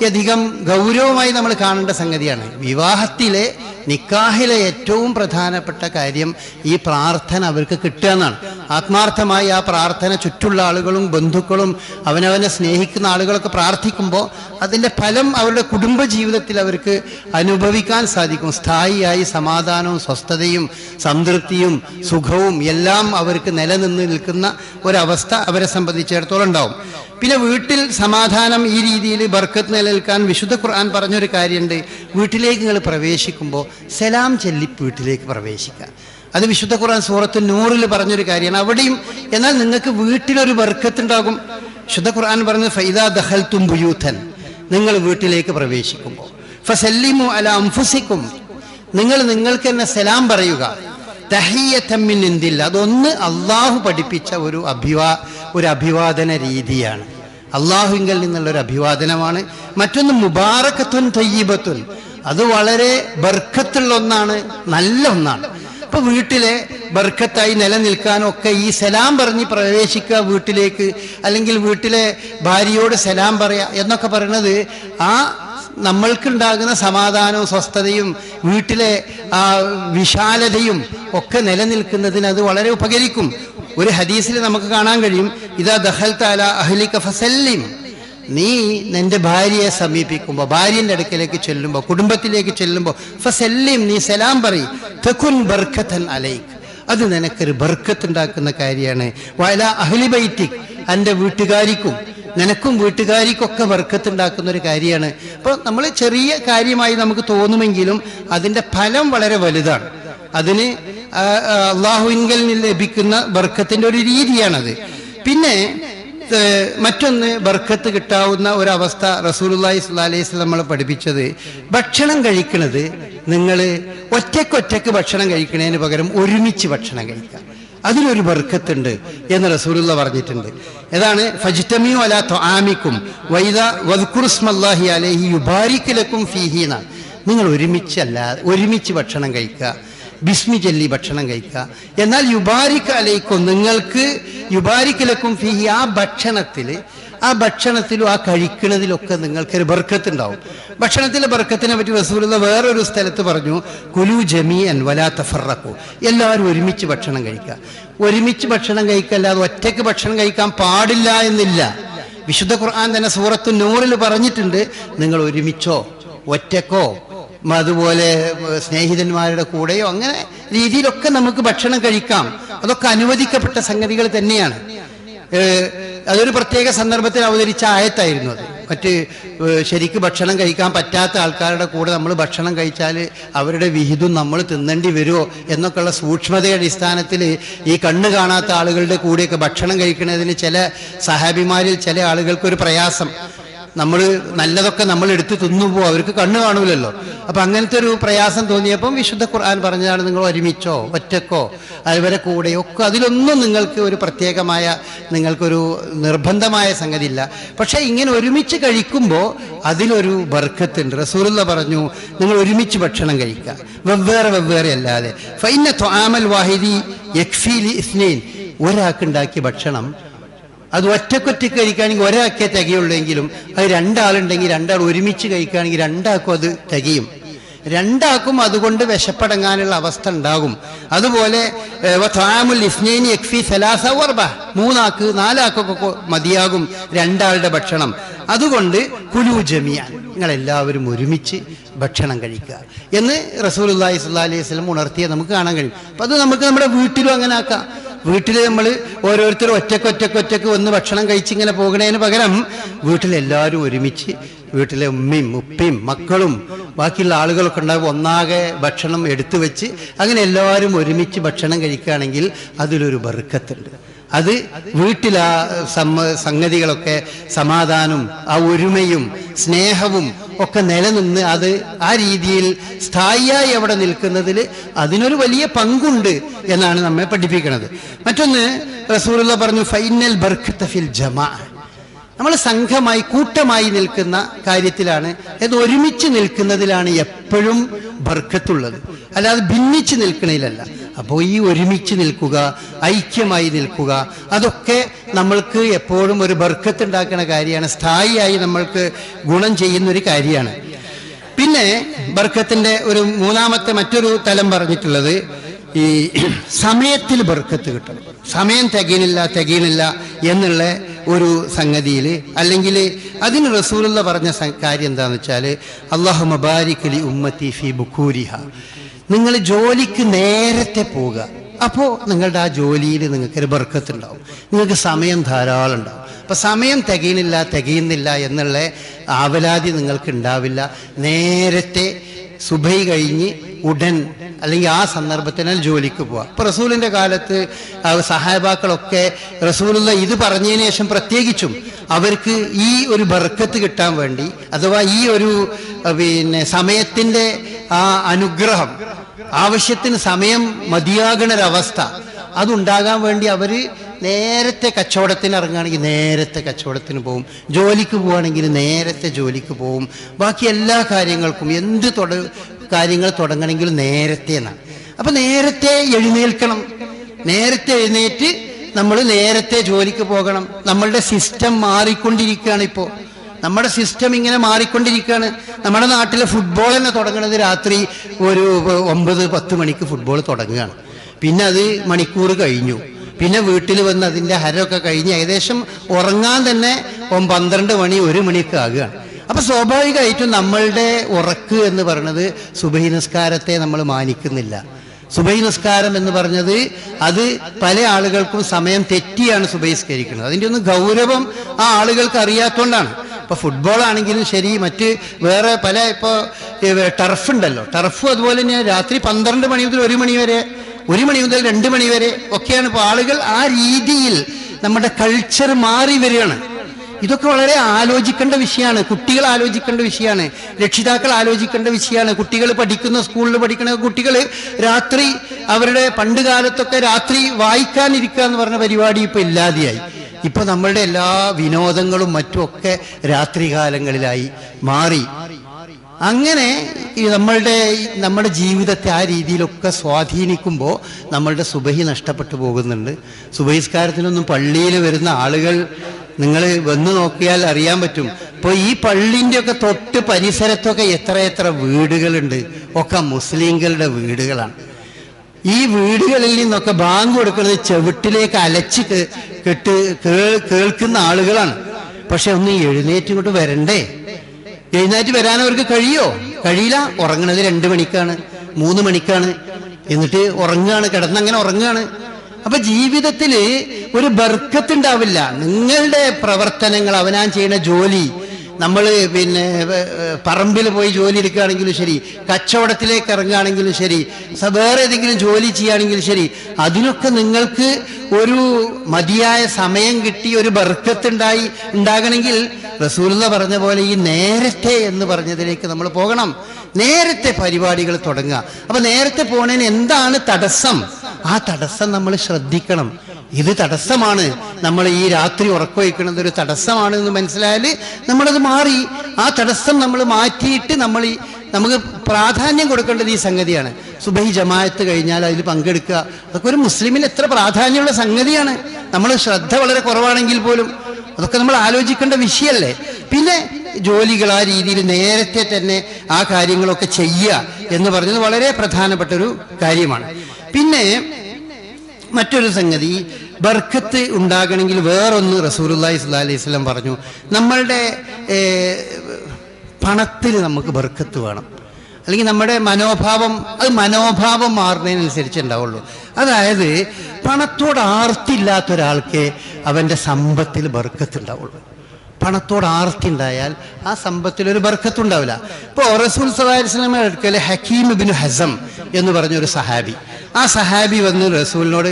അധികം ഗൗരവമായി നമ്മൾ കാണേണ്ട സംഗതിയാണ്. വിവാഹത്തിലെ നിക്കാഹിലെ ഏറ്റവും പ്രധാനപ്പെട്ട കാര്യം ഈ പ്രാർത്ഥന അവർക്ക് കിട്ടുക എന്നാണ്. ആത്മാർത്ഥമായി ആ പ്രാർത്ഥന ചുറ്റുള്ള ആളുകളും ബന്ധുക്കളും അവനവനെ സ്നേഹിക്കുന്ന ആളുകളൊക്കെ പ്രാർത്ഥിക്കുമ്പോൾ അതിന്റെ ഫലം അവരുടെ കുടുംബ ജീവിതത്തിൽ അവർക്ക് അനുഭവിക്കാൻ സാധിക്കും. സ്ഥായിയായി സമാധാനവും സ്വസ്ഥതയും സംതൃപ്തിയും സുഖവും എല്ലാം അവർക്ക് നിലനിന്ന് നിൽക്കുന്ന ഒരവസ്ഥ അവരെ സംബന്ധിച്ചിടത്തോളം ഉണ്ടാവും. പിന്നെ വീട്ടിൽ സമാധാനം ഈ രീതിയിൽ ബർക്കത്ത് നിലനിൽക്കാൻ വിശുദ്ധ ഖുർആൻ പറഞ്ഞൊരു കാര്യമുണ്ട് വീട്ടിലേക്ക് നിങ്ങൾ പ്രവേശിക്കുമ്പോൾ സലാം ചൊല്ലി വീട്ടിലേക്ക് പ്രവേശിക്കുക അത് വിശുദ്ധ ഖുർആൻ സൂറത്ത് നൂറിൽ പറഞ്ഞൊരു കാര്യമാണ്. അവിടെയും എന്നാൽ നിങ്ങൾക്ക് വീട്ടിലൊരു വർക്കത്തുണ്ടാകും വിശുദ്ധ ഖുർആൻ പറഞ്ഞത് ഫൈദ ദഹൽ തുംബുയൂഥൻ നിങ്ങൾ വീട്ടിലേക്ക് പ്രവേശിക്കുമ്പോൾ ഫസല്ലിമു അല അംഫുസിക്കും നിങ്ങൾ നിങ്ങൾക്ക് തന്നെ സലാം പറയുക. തഹിയത്തമ്മിൻ എന്തില്ല അതൊന്ന് അള്ളാഹു പഠിപ്പിച്ച ഒരു അഭിവാ ഒരു അഭിവാദന രീതിയാണ്. അള്ളാഹുവിങ്കൽ നിന്നുള്ള ഒരു അഭിവാദനമാണ്. മറ്റൊന്ന് മുബാറക്കത്തുൻ തയ്യീബത്തുൻ. അത് വളരെ ബർക്കത്തുള്ള ഒന്നാണ് നല്ല ഒന്നാണ്. അപ്പൊ വീട്ടിലെ ബർക്കത്തായി നിലനിൽക്കാനൊക്കെ ഈ സലാം പറഞ്ഞ് പ്രവേശിക്കുക വീട്ടിലേക്ക് അല്ലെങ്കിൽ വീട്ടിലെ ഭാര്യയോട് സലാം പറയാ എന്നൊക്കെ പറയണത് ആ നമ്മൾക്കുണ്ടാകുന്ന സമാധാനവും സ്വസ്ഥതയും വീട്ടിലെ ആ വിശാലതയും ഒക്കെ നിലനിൽക്കുന്നതിന് അത് വളരെ ഉപകരിക്കും. ഒരു ഹദീസിൽ നമുക്ക് കാണാൻ കഴിയും ഇതാ ദഹൽ താല അഹ്ലിക ഫസല്ലിം. നീ നിന്റെ ഭാര്യയെ സമീപിക്കുമ്പോൾ ഭാര്യന്റെ അടുക്കലേക്ക് ചെല്ലുമ്പോൾ കുടുംബത്തിലേക്ക് ചെല്ലുമ്പോൾ ഫസല്ലിം നീ സലാം പറയും. തെക്കുൻ ബർക്കത്തൻ അലൈക്ക് അത് നിനക്കൊരു ബർക്കത്ത് ഉണ്ടാക്കുന്ന കാര്യമാണ്. വയല അഹ്ലി ബൈറ്റിക് എന്റെ വീട്ടുകാരിക്കും. നിനക്കും വീട്ടുകാരിക്കൊക്കെ വർക്കത്തുണ്ടാക്കുന്ന ഒരു കാര്യമാണ്. അപ്പോൾ നമ്മൾ ചെറിയ കാര്യമായി നമുക്ക് തോന്നുമെങ്കിലും അതിന്റെ ഫലം വളരെ വലുതാണ്. അതിന് അള്ളാഹുവിൻകൽ ലഭിക്കുന്ന ബർക്കത്തിന്റെ ഒരു രീതിയാണത്. പിന്നെ മറ്റൊന്ന് ബർക്കത്ത് കിട്ടാവുന്ന ഒരവസ്ഥ റസൂലുള്ളാഹി സ്വല്ലല്ലാഹി അലൈഹി വസല്ലം നമ്മളെ പഠിപ്പിച്ചത് ഭക്ഷണം കഴിക്കുന്നത് നിങ്ങൾ ഒറ്റക്കൊറ്റക്ക് ഭക്ഷണം കഴിക്കുന്നതിന് പകരം ഒരുമിച്ച് ഭക്ഷണം കഴിക്കുക. അതിനൊരു ബർക്കത്തുണ്ട് എന്ന് റസൂലുള്ള പറഞ്ഞിട്ടുണ്ട്. ഏതാണ്? ഫജ്തമിയു അല ത്വആമിക്കും വൈദ വദ്കുറുസ്മല്ലാഹി അലൈഹി യുബാരിക്കലക്കും ഫീഹീന. നിങ്ങൾ ഒരുമിച്ചല്ല ഒരുമിച്ച് ഭക്ഷണം കഴിക്കുക. ബിസ്മി ചൊല്ലി ഭക്ഷണം കഴിക്കുക. എന്നാൽ യുബാരിക്ക് അലൈക്കും നിങ്ങൾക്ക് യുബാരിക്കലക്കും ഫീഹി ആ ഭക്ഷണത്തിൽ ആ ഭക്ഷണത്തിലും ആ കഴിക്കുന്നതിലൊക്കെ നിങ്ങൾക്കൊരു ബർക്കത്തുണ്ടാവും. ഭക്ഷണത്തിലെ ബർക്കത്തിനെ പറ്റി റസൂലുള്ള വേറൊരു സ്ഥലത്ത് പറഞ്ഞു കുലു ജമീൻ വലാ തഫറക്കു എല്ലാവരും ഒരുമിച്ച് ഭക്ഷണം കഴിക്കുക. ഒരുമിച്ച് ഭക്ഷണം കഴിക്കല്ലാതെ ഒറ്റയ്ക്ക് ഭക്ഷണം കഴിക്കാൻ പാടില്ല എന്നില്ല. വിശുദ്ധ ഖുർആൻ തന്നെ സൂറത്തു നൂറിൽ പറഞ്ഞിട്ടുണ്ട് നിങ്ങൾ ഒരുമിച്ചോ ഒറ്റക്കോ അതുപോലെ സ്നേഹിതന്മാരുടെ കൂടെയോ അങ്ങനെ രീതിയിലൊക്കെ നമുക്ക് ഭക്ഷണം കഴിക്കാം. അതൊക്കെ അനുവദിക്കപ്പെട്ട സംഗതികൾ തന്നെയാണ്. അതൊരു പ്രത്യേക സന്ദർഭത്തിൽ അവതരിച്ച ആയത്തായിരുന്നു അത്. മറ്റ് ശരിക്ക് ഭക്ഷണം കഴിക്കാൻ പറ്റാത്ത ആൾക്കാരുടെ കൂടെ നമ്മൾ ഭക്ഷണം കഴിച്ചാൽ അവരുടെ വിഹിതം നമ്മൾ തിന്നേണ്ടി വരുമോ എന്നൊക്കെയുള്ള സൂക്ഷ്മതയുടെ അടിസ്ഥാനത്തിൽ ഈ കണ്ണ് കാണാത്ത ആളുകളുടെ കൂടെയൊക്കെ ഭക്ഷണം കഴിക്കുന്നതിന് ചില സഹാബിമാരിൽ ചില ആളുകൾക്ക് ഒരു പ്രയാസം. നമ്മൾ നല്ലതൊക്കെ നമ്മൾ എടുത്ത് തിന്നുപോകും അവർക്ക് കണ്ണ് കാണൂലല്ലോ. അപ്പൊ അങ്ങനത്തെ ഒരു പ്രയാസം തോന്നിയപ്പം വിശുദ്ധ ഖുർആൻ പറഞ്ഞതാണ് നിങ്ങൾ ഒരുമിച്ചോ ഒറ്റക്കോ അതുവരെ കൂടെയോ ഒക്കെ അതിലൊന്നും നിങ്ങൾക്ക് ഒരു പ്രത്യേകമായ നിങ്ങൾക്കൊരു നിർബന്ധമായ സംഗതി ഇല്ല പക്ഷേ ഇങ്ങനെ ഒരുമിച്ച് കഴിക്കുമ്പോൾ അതിലൊരു ബർക്കത്തുണ്ട്. റസൂലുള്ള പറഞ്ഞു നിങ്ങൾ ഒരുമിച്ച് ഭക്ഷണം കഴിക്കുക. വെവ്വേറെ വെവ്വേറെ അല്ലാതെ. ഫൈന ത്വാമൽ വാഹിദി യക്ഫീലി ഒരാൾക്കുണ്ടാക്കിയ ഭക്ഷണം അത് ഒറ്റക്കൊറ്റ കഴിക്കുകയാണെങ്കിൽ ഒരാൾക്കേ തികയുള്ളെങ്കിലും അത് രണ്ടാളുണ്ടെങ്കിൽ രണ്ടാൾ ഒരുമിച്ച് കഴിക്കുകയാണെങ്കിൽ രണ്ടാൾക്കും അത് തികയും. രണ്ടാക്കും അതുകൊണ്ട് വിശപ്പടങ്ങാനുള്ള അവസ്ഥ ഉണ്ടാകും. അതുപോലെ മൂന്നാക്ക് നാലാക്കൊക്കെ മതിയാകും രണ്ടാളുടെ ഭക്ഷണം. അതുകൊണ്ട് കുലു ജമിയാൻ നിങ്ങൾ എല്ലാവരും ഒരുമിച്ച് ഭക്ഷണം കഴിക്കുക. എന്ന് റസൂലുള്ളാഹി സ്വല്ലല്ലാഹി അലൈഹി സ്വലം ഉണർത്തിയ നമുക്ക് കാണാൻ കഴിയും. അപ്പം അത് നമുക്ക് നമ്മുടെ വീട്ടിലും അങ്ങനെ ആക്കാം. വീട്ടിൽ നമ്മൾ ഓരോരുത്തരും ഒറ്റയ്ക്ക് ഒറ്റയ്ക്ക് ഒറ്റയ്ക്ക് ഒന്ന് ഭക്ഷണം കഴിച്ചിങ്ങനെ പോകണേന് പകരം വീട്ടിലെല്ലാവരും ഒരുമിച്ച് വീട്ടിലെ ഉമ്മയും ഉപ്പയും മക്കളും ബാക്കിയുള്ള ആളുകളൊക്കെ ഉണ്ടാകും. ഒന്നാകെ ഭക്ഷണം എടുത്തു വെച്ച് അങ്ങനെ എല്ലാവരും ഒരുമിച്ച് ഭക്ഷണം കഴിക്കുകയാണെങ്കിൽ അതിലൊരു ബറുക്കത്തുണ്ട് അത് വീട്ടിൽ ആ സംഗതികളൊക്കെ സമാധാനവും ആ ഒരുമയും സ്നേഹവും ഒക്കെ നിലനിന്ന് അത് ആ രീതിയിൽ സ്ഥായിയായി അവിടെ നിൽക്കുന്നതിൽ അതിനൊരു വലിയ പങ്കുണ്ട് എന്നാണ് നമ്മെ പഠിപ്പിക്കുന്നത് മറ്റൊന്ന് റസൂലുള്ള പറഞ്ഞു ഫൈനൽ ബർഖത്തഫിൽ ഫിൽ ജമാ. നമ്മൾ സംഘമായി കൂട്ടമായി നിൽക്കുന്ന കാര്യത്തിലാണ് അത് ഒരുമിച്ച് നിൽക്കുന്നതിലാണ് എപ്പോഴും ബർക്കത്തുള്ളത് അല്ലാതെ ഭിന്നിച്ച് നിൽക്കണതിലല്ല അപ്പോൾ ഈ ഒരുമിച്ച് നിൽക്കുക ഐക്യമായി നിൽക്കുക അതൊക്കെ നമ്മൾക്ക് എപ്പോഴും ഒരു ബർക്കത്ത് ഉണ്ടാക്കുന്ന കാര്യമാണ്. സ്ഥായിയായി നമ്മൾക്ക് ഗുണം ചെയ്യുന്ന ഒരു കാര്യമാണ്. പിന്നെ ബർക്കത്തിന്റെ ഒരു മൂന്നാമത്തെ മറ്റൊരു തലം പറഞ്ഞിട്ടുള്ളത് ഈ സമയത്തിൽ ബർക്കത്ത് കിട്ടണം. സമയം തികയണില്ല തികയണില്ല എന്നുള്ള ഒരു സംഗതിയിൽ അല്ലെങ്കിൽ അതിന് റസൂലുള്ള പറഞ്ഞ കാര്യം എന്താണെന്ന് വെച്ചാൽ അള്ളാഹു മബാരിക്കലി ഉമ്മത്തി ഫി ബുക്കൂരിഹ നിങ്ങൾ ജോലിക്ക് നേരത്തെ പോവുക. അപ്പോൾ നിങ്ങളുടെ ആ ജോലിയിൽ നിങ്ങൾക്കൊരു ബർക്കത്തുണ്ടാവും. നിങ്ങൾക്ക് സമയം ധാരാളം ഉണ്ടാവും. അപ്പം സമയം തികയുന്നില്ല തികയുന്നില്ല എന്നുള്ള ആവലാതി നിങ്ങൾക്ക് ഉണ്ടാവില്ല. നേരത്തെ സുബൈ കഴിഞ്ഞ് ഉടൻ അല്ലെങ്കിൽ ആ സന്ദർഭത്തിൽ ജോലിക്ക് പോവാം ഇപ്പൊ റസൂലിന്റെ കാലത്ത് സഹായബാക്കളൊക്കെ റസൂലുള്ള ഇത് പറഞ്ഞതിന് ശേഷം പ്രത്യേകിച്ചും അവർക്ക് ഈ ഒരു ബർക്കത്ത് കിട്ടാൻ വേണ്ടി അഥവാ ഈ ഒരു പിന്നെ സമയത്തിന്റെ ആ അനുഗ്രഹം ആവശ്യത്തിന് സമയം മതിയാകണൊരവസ്ഥ അതുണ്ടാകാൻ വേണ്ടി അവർ നേരത്തെ കച്ചവടത്തിന് ഇറങ്ങുകയാണെങ്കിൽ നേരത്തെ കച്ചവടത്തിന് പോവും. ജോലിക്ക് പോവുകയാണെങ്കിൽ നേരത്തെ ജോലിക്ക് പോവും. ബാക്കി എല്ലാ കാര്യങ്ങൾക്കും എന്ത് തുട കാര്യങ്ങൾ തുടങ്ങണമെങ്കിലും നേരത്തെ എന്നാണ്. അപ്പൊ നേരത്തെ എഴുന്നേൽക്കണം. നേരത്തെ എഴുന്നേറ്റ് നമ്മൾ നേരത്തെ ജോലിക്ക് പോകണം. നമ്മളുടെ സിസ്റ്റം മാറിക്കൊണ്ടിരിക്കുകയാണ് ഇപ്പോൾ. നമ്മുടെ സിസ്റ്റം ഇങ്ങനെ മാറിക്കൊണ്ടിരിക്കുകയാണ്. നമ്മുടെ നാട്ടിലെ ഫുട്ബോൾ തന്നെ തുടങ്ങുന്നത് രാത്രി ഒരു ഒമ്പത് പത്ത് മണിക്ക് ഫുട്ബോൾ തുടങ്ങുകയാണ്. പിന്നെ അത് മണിക്കൂർ കഴിഞ്ഞു. പിന്നെ വീട്ടിൽ വന്ന് അതിന്റെ ഹരമൊക്കെ കഴിഞ്ഞ് ഏകദേശം ഉറങ്ങാൻ തന്നെ പന്ത്രണ്ട് മണി ഒരു മണിയൊക്കെ ആകുകയാണ്. അപ്പം സ്വാഭാവികമായിട്ടും നമ്മളുടെ ഉറക്ക് എന്ന് പറയുന്നത് സുബഹി നിസ്കാരത്തെ നമ്മൾ മാനിക്കുന്നില്ല. സുബൈ നിസ്കാരം എന്ന് പറഞ്ഞത് അത് പല ആളുകൾക്കും സമയം തെറ്റിയാണ് സുബഹിസ്കരിക്കുന്നത് അതിന്റെ ഒന്ന് ഗൗരവം ആ ആളുകൾക്ക് അറിയാത്തതുകൊണ്ടാണ് ഇപ്പൊ ഫുട്ബോളാണെങ്കിലും ശരി മറ്റ് വേറെ പല ഇപ്പോൾ ടർഫ് ഉണ്ടല്ലോ. ടർഫും അതുപോലെ തന്നെ രാത്രി പന്ത്രണ്ട് മണി മുതൽ ഒരു മണി വരെ ഒരു മണി മുതൽ രണ്ട് മണി വരെ ഒക്കെയാണ് ഇപ്പോൾ ആളുകൾ ആ രീതിയിൽ നമ്മുടെ കൾച്ചർ മാറി വരികയാണ്. ഇതൊക്കെ വളരെ ആലോചിക്കേണ്ട വിഷയമാണ്. കുട്ടികൾ ആലോചിക്കേണ്ട വിഷയമാണ്. രക്ഷിതാക്കൾ ആലോചിക്കേണ്ട വിഷയമാണ്. കുട്ടികൾ പഠിക്കുന്ന സ്കൂളിൽ പഠിക്കുന്ന കുട്ടികൾ രാത്രി അവരുടെ പണ്ട് കാലത്തൊക്കെ രാത്രി വായിക്കാനിരിക്കുക എന്ന് പറഞ്ഞ പരിപാടി ഇപ്പൊ ഇല്ലാതെയായി. ഇപ്പൊ നമ്മളുടെ എല്ലാ വിനോദങ്ങളും മറ്റും ഒക്കെ രാത്രികാലങ്ങളിലായി മാറി. അങ്ങനെ നമ്മളുടെ നമ്മുടെ ജീവിതത്തെ ആ രീതിയിലൊക്കെ സ്വാധീനിക്കുമ്പോൾ നമ്മളുടെ സുബഹി നഷ്ടപ്പെട്ടു പോകുന്നുണ്ട്. സുബഹിസ്കാരത്തിനൊന്നും പള്ളിയിൽ വരുന്ന ആളുകൾ നിങ്ങൾ വന്നു നോക്കിയാൽ അറിയാൻ പറ്റും. ഇപ്പോൾ ഈ പള്ളിന്റെ ഒക്കെ തൊട്ട് പരിസരത്തൊക്കെ എത്ര എത്ര വീടുകളുണ്ട്. ഒക്കെ മുസ്ലിങ്ങളുടെ വീടുകളാണ്. ഈ വീടുകളിൽ നിന്നൊക്കെ ബാങ്ക് കൊടുക്കുന്നത് ചെവിട്ടിലേക്ക് അലച്ച് കെട്ട് കേൾക്കുന്ന ആളുകളാണ്. പക്ഷെ ഒന്ന് എഴുന്നേറ്റ് ഇങ്ങോട്ട് വരണ്ടേ? എഴുന്നേറ്റ് വരാൻ അവർക്ക് കഴിയോ? കഴിയില്ല. ഉറങ്ങണത് രണ്ട് മണിക്കാണ് മൂന്ന് മണിക്കാണ്. എന്നിട്ട് ഉറങ്ങുകയാണ് കിടന്നങ്ങനെ ഉറങ്ങുകയാണ് അപ്പൊ ജീവിതത്തിൽ ഒരു ബർക്കത്ത് ഉണ്ടാവില്ല. നിങ്ങളുടെ പ്രവർത്തനങ്ങൾ അവനാൻ ചെയ്യുന്ന ജോലി നമ്മൾ പിന്നെ പറമ്പിൽ പോയി ജോലി എടുക്കുകയാണെങ്കിലും ശരി കച്ചവടത്തിലേക്ക് ഇറങ്ങുകയാണെങ്കിലും ശരി വേറെ ഏതെങ്കിലും ജോലി ചെയ്യുകയാണെങ്കിലും ശരി അതിനൊക്കെ നിങ്ങൾക്ക് ഒരു മതിയായ സമയം കിട്ടി ഒരു ബർക്കത്തുണ്ടായി ഉണ്ടാകണമെങ്കിൽ റസൂലുള്ള പറഞ്ഞ പോലെ ഈ നേരത്തെ എന്ന് പറഞ്ഞതിലേക്ക് നമ്മൾ പോകണം. നേരത്തെ പരിപാടികൾ തുടങ്ങുക. അപ്പൊ നേരത്തെ പോണതിന് എന്താണ് തടസ്സം? ആ തടസ്സം നമ്മൾ ശ്രദ്ധിക്കണം. ഇത് തടസ്സമാണ്. നമ്മൾ ഈ രാത്രി ഉറക്കമൊഴിക്കുന്നത് ഒരു തടസ്സമാണ് എന്ന് മനസ്സിലായാൽ നമ്മളത് മാറി. ആ തടസ്സം നമ്മൾ മാറ്റിയിട്ട് നമ്മൾ ഈ നമുക്ക് പ്രാധാന്യം കൊടുക്കേണ്ടത് ഈ സംഗതിയാണ്. സുബൈ ജമായത്ത് കഴിഞ്ഞാൽ അതിൽ പങ്കെടുക്കുക. അതൊക്കെ ഒരു മുസ്ലിമിന് എത്ര പ്രാധാന്യമുള്ള സംഗതിയാണ്. നമ്മൾ ശ്രദ്ധ വളരെ കുറവാണെങ്കിൽ പോലും അതൊക്കെ നമ്മൾ ആലോചിക്കേണ്ട വിഷയമല്ലേ? പിന്നെ ജോലികൾ ആ രീതിയിൽ നേരത്തെ തന്നെ ആ കാര്യങ്ങളൊക്കെ ചെയ്യുക എന്ന് പറഞ്ഞത് വളരെ പ്രധാനപ്പെട്ട ഒരു കാര്യമാണ്. പിന്നെ മറ്റൊരു സംഗതി ബർക്കത്ത് ഉണ്ടാകണമെങ്കിൽ വേറൊന്ന് റസൂലുള്ളാഹി സ്വല്ലല്ലാഹി അലൈഹി സ്വലം പറഞ്ഞു. നമ്മളുടെ പണത്തിൽ നമുക്ക് ബർക്കത്ത് വേണം. അല്ലെങ്കിൽ നമ്മുടെ മനോഭാവം അത് മനോഭാവം മാറുന്നതിനനുസരിച്ച് ഉണ്ടാവുള്ളൂ. അതായത് പണത്തോട് ആർത്തില്ലാത്ത ഒരാൾക്ക് അവന്റെ സമ്പത്തിൽ ബർക്കത്ത് ഉണ്ടാവുള്ളൂ. പണത്തോട് ആർത്തി ഉണ്ടായാൽ ആ സമ്പത്തിൽ ഒരു ബർക്കത്ത് ഉണ്ടാവില്ല. ഇപ്പോൾ റസൂൽ സലാഹിസ്ലാമ അടുക്കൽ ഹക്കീം ബിൻ ഹസം എന്ന് പറഞ്ഞൊരു സഹാബി ആ സഹാബി വന്ന് റസൂലിനോട്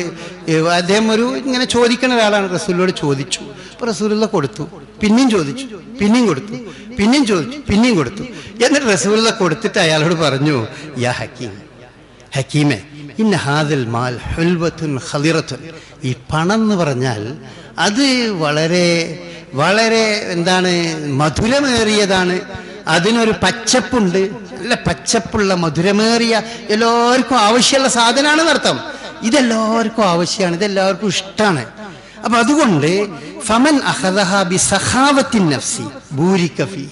അദ്ദേഹം ഒരു ഇങ്ങനെ ചോദിക്കുന്ന ഒരാളാണ്. റസൂലിനോട് ചോദിച്ചു. അപ്പോൾ റസൂലുള്ള കൊടുത്തു. പിന്നെയും ചോദിച്ചു. പിന്നെയും കൊടുത്തു. പിന്നെയും ചോദിച്ചു. പിന്നെയും കൊടുത്തു. എന്നിട്ട് റസൂലുള്ള കൊടുത്തിട്ട് അയാളോട് പറഞ്ഞു യാ ഹക്കീം ഹക്കീമെ ഇന്ന ഹാദൽ മാൽ ഹുൽവത്തുൻ ഖദിറത്തുൻ. ഈ പണം എന്ന് പറഞ്ഞാൽ അത് വളരെ വളരെ എന്താണ് മധുരമേറിയതാണ്. അതിനൊരു പച്ചപ്പുണ്ട്. നല്ല പച്ചപ്പുള്ള മധുരമേറിയ എല്ലാവർക്കും ആവശ്യമുള്ള സാധനമാണെന്ന് അർത്ഥം ഇതെല്ലാവർക്കും ആവശ്യമാണ് ഇതെല്ലാവർക്കും ഇഷ്ടമാണ്. അപ്പൊ അതുകൊണ്ട് ഫമൻ അഹദഹാബി സഖാവത്തിൻ നഫ്സി ബൂരിക കഫി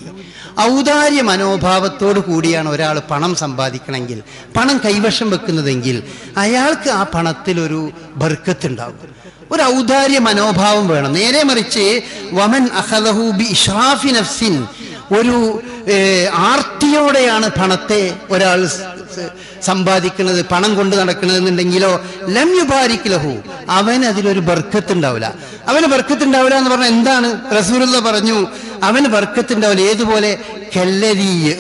ഔദാര്യ മനോഭാവത്തോട് കൂടിയാണ് ഒരാൾ പണം സമ്പാദിക്കണമെങ്കിൽ പണം കൈവശം വെക്കുന്നതെങ്കിൽ അയാൾക്ക് ആ പണത്തിൽ ഒരു ബർക്കത്തുണ്ടാകും. ഒരു ഔദാര്യ മനോഭാവം വേണം. നേരെ മറിച്ച് വമൻ അഹദഹു ബി ഇഷാഫി നഫ്സിൻ ഒരു ആർത്തിയോടെയാണ് പണത്തെ ഒരാൾ സമ്പാദിക്കുന്നത് പണം കൊണ്ട് നടക്കുന്നത് എന്നുണ്ടെങ്കിലോ ലം യുബാരിക് ലഹു അവൻ അതിലൊരു ബർക്കത്ത് ഉണ്ടാവില്ല അവന് ബർക്കത്ത് ഉണ്ടാവില്ല എന്ന് പറഞ്ഞാൽ എന്താണ്? റസൂലുള്ള പറഞ്ഞു അവന് ബർക്കത്ത് ഉണ്ടാവില്ല ഏതുപോലെ കല്ലരി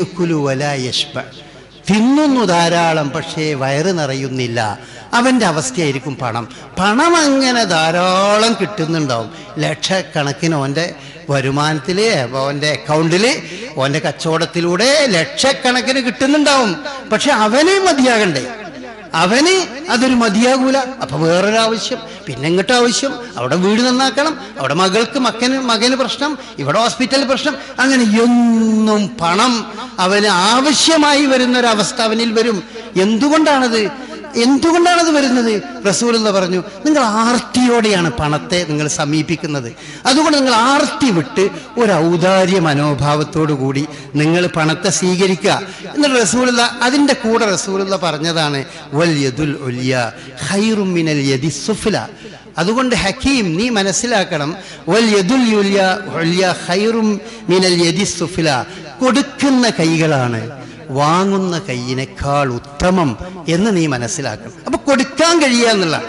തിന്നുന്നു ധാരാളം പക്ഷേ വയറ് നിറയുന്നില്ല. അവന്റെ അവസ്ഥയായിരിക്കും പണം. പണം അങ്ങനെ ധാരാളം കിട്ടുന്നുണ്ടാവും. ലക്ഷക്കണക്കിന് ഓന്റെ വരുമാനത്തിൽ അവന്റെ അക്കൗണ്ടിൽ ഓന്റെ കച്ചവടത്തിലൂടെ ലക്ഷക്കണക്കിന് കിട്ടുന്നുണ്ടാവും. പക്ഷെ അവനെ മതിയാകണ്ടേ? അവന് അതൊരു മതിയാകൂല. അപ്പൊ വേറൊരു ആവശ്യം പിന്നെ ഇങ്ങോട്ട് ആവശ്യം. അവിടെ വീട് നന്നാക്കണം. അവിടെ മകൾക്ക് മക്കന് മകന് പ്രശ്നം. ഇവിടെ ഹോസ്പിറ്റലിൽ പ്രശ്നം. അങ്ങനെ എന്നും പണം അവന് ആവശ്യമായി വരുന്ന ഒരു അവസ്ഥ അവനിൽ വരും. എന്തുകൊണ്ടാണത്? എന്തുകൊണ്ടാണത് വരുന്നത്? റസൂൽ എന്ന് പറഞ്ഞു? നിങ്ങൾ ആർത്തിയോടെയാണ് പണത്തെ നിങ്ങൾ സമീപിക്കുന്നത്. അതുകൊണ്ട് നിങ്ങൾ ആർത്തി വിട്ട് ഒരു ഔദാര്യ മനോഭാവത്തോടു കൂടി നിങ്ങൾ പണത്തെ സ്വീകരിക്കുക. എന്നിട്ട് റസൂലുള്ള അതിന്റെ കൂടെ റസൂലുള്ള പറഞ്ഞതാണ് വൽ യദുൽ അതുകൊണ്ട് ഹക്കീം നീ മനസ്സിലാക്കണം വൽ യദുൽ മിനൽ യദി സുഫ്ല. കൊടുക്കുന്ന കൈകളാണ്. വാങ്ങുന്ന കൈയിനേക്കാൾ ഉത്തമം എന്ന് നീ മനസ്സിലാക്കണം. അപ്പൊ കൊടുക്കാൻ കഴിയുക എന്നുള്ള